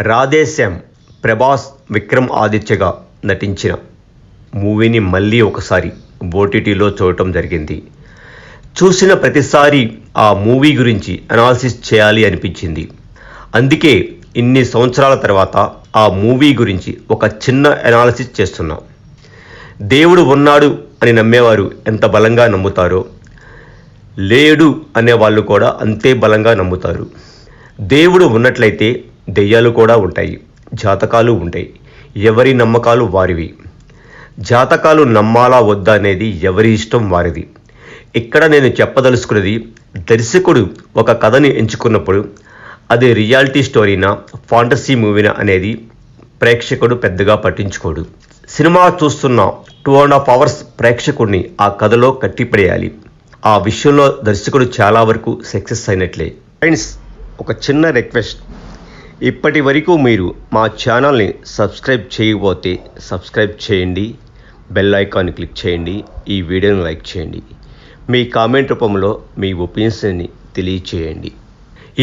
రాధేశ్యామ్ ప్రభాస్ విక్రమ్ ఆదిత్యగా నటించిన మూవీని మళ్ళీ ఒకసారి ఓటీటీలో చూడటం జరిగింది. చూసిన ప్రతిసారి ఆ మూవీ గురించి అనాలిసిస్ చేయాలి అనిపించింది. అందుకే ఇన్ని సంవత్సరాల తర్వాత ఆ మూవీ గురించి ఒక చిన్న అనాలిసిస్ చేస్తున్నాం. దేవుడు ఉన్నాడు అని నమ్మేవారు ఎంత బలంగా నమ్ముతారో లేడు అనే వాళ్ళు కూడా అంతే బలంగా నమ్ముతారు. దేవుడు ఉన్నట్లయితే దెయ్యాలు కూడా ఉంటాయి. జాతకాలు ఉంటాయి. ఎవరి నమ్మకాలు వారివి. జాతకాలు నమ్మాలా వద్దా అనేది ఎవరి ఇష్టం వారిది. ఇక్కడ నేను చెప్పదలుచుకున్నది దర్శకుడు ఒక కథని ఎంచుకున్నప్పుడు అది రియాలిటీ స్టోరీనా ఫాంటసీ మూవీనా అనేది ప్రేక్షకుడు పెద్దగా పట్టించుకోడు. సినిమా చూస్తున్న టూ అండ్ హాఫ్ అవర్స్ ప్రేక్షకుడిని ఆ కథలో కట్టిపడేయాలి. ఆ విషయంలో దర్శకుడు చాలా వరకు సక్సెస్ అయినట్లే. ఫ్రెండ్స్ ఒక చిన్న రిక్వెస్ట్. ఇప్పటి వరకు మీరు మా ఛానల్ని సబ్స్క్రైబ్ చేయకపోతే సబ్స్క్రైబ్ చేయండి బెల్ ఐకాన్ క్లిక్ చేయండి ఈ వీడియోని లైక్ చేయండి. మీ కామెంట్ రూపంలో మీ ఒపీనియన్స్ని తెలియచేయండి.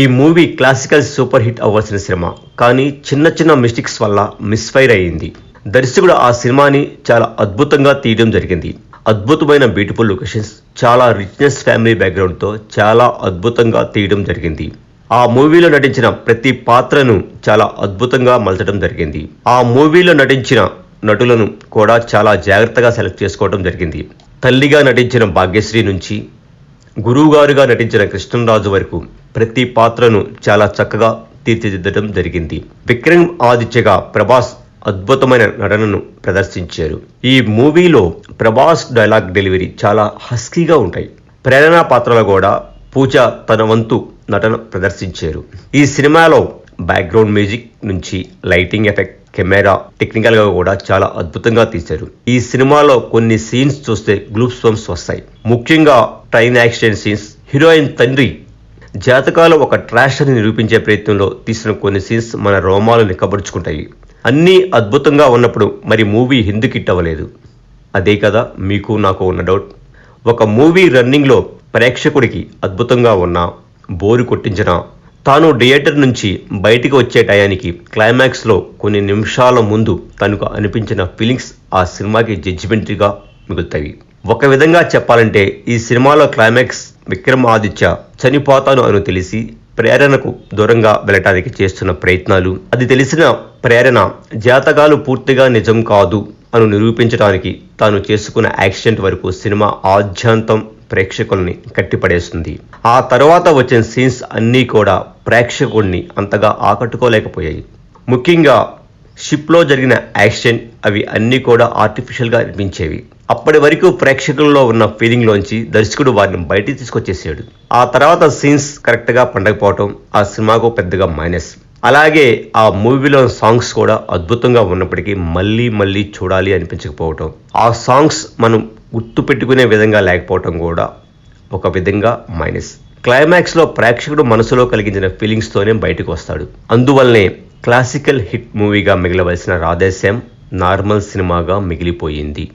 ఈ మూవీ క్లాసికల్ సూపర్ హిట్ అవ్వాల్సిన సినిమా కానీ చిన్న చిన్న మిస్టేక్స్ వల్ల మిస్ఫైర్ అయ్యింది. దర్శకుడు ఆ సినిమాని చాలా అద్భుతంగా తీయడం జరిగింది. అద్భుతమైన బ్యూటిఫుల్ లొకేషన్స్ చాలా రిచ్నెస్ ఫ్యామిలీ బ్యాక్గ్రౌండ్తో చాలా అద్భుతంగా తీయడం జరిగింది. ఆ మూవీలో నటించిన ప్రతి పాత్రను చాలా అద్భుతంగా మలచడం జరిగింది. ఆ మూవీలో నటించిన నటులను కూడా చాలా జాగ్రత్తగా సెలెక్ట్ చేసుకోవడం జరిగింది. తల్లిగా నటించిన భాగ్యశ్రీ నుంచి గురువుగారుగా నటించిన కృష్ణరాజు వరకు ప్రతి పాత్రను చాలా చక్కగా తీర్చిదిద్దడం జరిగింది. విక్రమ్ ఆదిత్యగా ప్రభాస్ అద్భుతమైన నటనను ప్రదర్శించారు. ఈ మూవీలో ప్రభాస్ డైలాగ్ డెలివరీ చాలా హస్కీగా ఉంటాయి. ప్రేరణ పాత్రలో కూడా పూజ తన వంతు నటన ప్రదర్శించారు. ఈ సినిమాలో బ్యాక్గ్రౌండ్ మ్యూజిక్ నుంచి లైటింగ్ ఎఫెక్ట్ కెమెరా టెక్నికల్గా కూడా చాలా అద్భుతంగా తీశారు. ఈ సినిమాలో కొన్ని సీన్స్ చూస్తే గ్లూప్ స్వంస్ వస్తాయి. ముఖ్యంగా ట్రైన్ యాక్సిడెంట్ సీన్స్ హీరోయిన్ తండ్రి జాతకాలు ఒక ట్రాషర్ని నిరూపించే ప్రయత్నంలో తీసిన కొన్ని సీన్స్ మన రోమాలు నిక్కబరుచుకుంటాయి అన్నీ అద్భుతంగా ఉన్నప్పుడు మరి మూవీ ఎందుకు హిట్ అవ్వలేదు? అదే కదా మీకు నాకు ఉన్న డౌట్ ఒక మూవీ రన్నింగ్లో ప్రేక్షకుడికి అద్భుతంగా ఉన్నా బోరు కొట్టించిన తాను థియేటర్ నుంచి బయటికి వచ్చే టయానికి క్లైమాక్స్లో కొన్ని నిమిషాల ముందు తనకు అనిపించిన ఫీలింగ్స్ ఆ సినిమాకి జడ్జిమెంట్గా మిగులుతాయి. ఒక విధంగా చెప్పాలంటే ఈ సినిమాలో క్లైమాక్స్ విక్రమ్ ఆదిత్య చనిపోతాను అని తెలిసి ప్రేరణకు దూరంగా వెళ్ళటానికి చేస్తున్న ప్రయత్నాలు అది తెలిసిన ప్రేరణ జాతకాలు పూర్తిగా నిజం కాదు అని నిరూపించడానికి తాను చేసుకున్న యాక్సిడెంట్ వరకు సినిమా ఆద్యాంతం ప్రేక్షకుల్ని కట్టిపడేస్తుంది. ఆ తర్వాత వచ్చిన సీన్స్ అన్నీ కూడా ప్రేక్షకుడిని అంతగా ఆకట్టుకోలేకపోయాయి. ముఖ్యంగా షిప్లో జరిగిన యాక్షన్ అవి అన్నీ కూడా ఆర్టిఫిషియల్గా అనిపించేవి. అప్పటి వరకు ప్రేక్షకుల్లో ఉన్న ఫీలింగ్లోంచి దర్శకుడు వారిని బయటికి తీసుకొచ్చేసాడు. ఆ తర్వాత సీన్స్ కరెక్ట్గా పండకపోవటం ఆ సినిమాకు పెద్దగా మైనస్. అలాగే ఆ మూవీలో సాంగ్స్ కూడా అద్భుతంగా ఉన్నప్పటికీ మళ్ళీ మళ్ళీ చూడాలి అనిపించకపోవటం. ఆ సాంగ్స్ మనం గుర్తు పెట్టుకునే విధంగా లేకపోవటం కూడా ఒక విధంగా మైనస్ క్లైమాక్స్లో ప్రేక్షకుడు మనసులో కలిగించిన ఫీలింగ్స్తోనే బయటకు వస్తాడు. అందువల్లనే క్లాసికల్ హిట్ మూవీగా మిగలవలసిన రాధేశ్యామ్ నార్మల్ సినిమాగా మిగిలిపోయింది.